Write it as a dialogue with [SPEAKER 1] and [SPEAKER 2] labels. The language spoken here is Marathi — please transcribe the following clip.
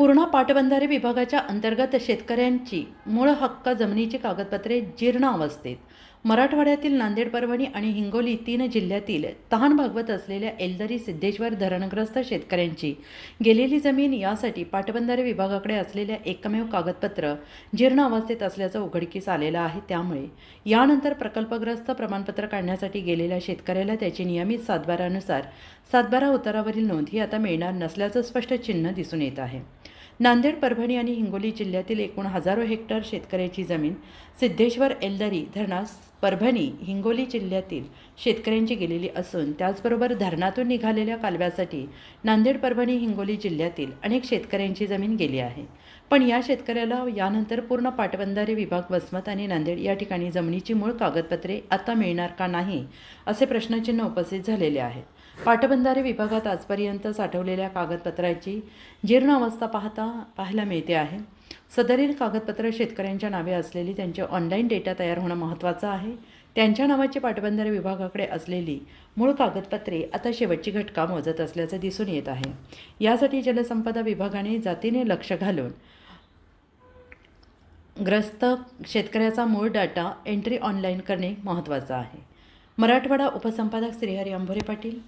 [SPEAKER 1] पूर्णा पाटबंधारे विभागाच्या अंतर्गत शेतकऱ्यांची मूळ हक्क जमिनीची कागदपत्रे जीर्ण अवस्थेत. मराठवाड्यातील नांदेड परभणी आणि हिंगोली तीन जिल्ह्यातील तहान भागवत असलेल्या एलदरी सिद्धेश्वर धरणग्रस्त शेतकऱ्यांची गेलेली जमीन यासाठी पाटबंधारे विभागाकडे असलेल्या एकमेव कागदपत्र जीर्ण अवस्थेत असल्याचं उघडकीस आलेलं आहे. त्यामुळे यानंतर प्रकल्पग्रस्त प्रमाणपत्र काढण्यासाठी गेलेल्या शेतकऱ्याला त्याची नियमित सातबारानुसार सातबारा उतारावरील नोंद ही आता मिळणार नसल्याचं स्पष्ट चिन्ह दिसून येत आहे. नांदेड परभणी आणि हिंगोली जिल्ह्यातील एकूण हजारो हेक्टर शेतकऱ्याची जमीन सिद्धेश्वर एल्दरी धरणास परभणी हिंगोली जिल्ह्यातील शेतकऱ्यांची गेलेली असून त्याचबरोबर धरणातून निघालेल्या कालव्यासाठी नांदेड परभणी हिंगोली जिल्ह्यातील अनेक शेतकऱ्यांची जमीन गेली आहे. पण या शेतकऱ्याला यानंतर पूर्ण पाटबंधारे विभाग वसमत आणि नांदेड या ठिकाणी जमिनीची मूळ कागदपत्रे आता मिळणार का नाही असे प्रश्नचिन्ह उपस्थित झालेले आहेत. पाटबंधारे विभागात आजपर्यंत साठवलेल्या कागदपत्राची जीर्ण अवस्था पाहता पाहायला मिळते आहे. सदरील कागदपत्र शेतकऱ्यांच्या नावे असलेली त्यांचे ऑनलाईन डेटा तयार होणं महत्त्वाचं आहे. त्यांच्या नावाचे पाटबंधारे विभागाकडे असलेली मूळ कागदपत्रे आता शेवटची घटका मोजत असल्याचं दिसून येत आहे. यासाठी जलसंपदा विभागाने जातीने लक्ष घालून ग्रस्त शेतकऱ्याचा मूळ डाटा एंट्री ऑनलाईन करणे महत्त्वाचं आहे. मराठवाडा उपसंपादक श्रीहरी अंभोरे पाटील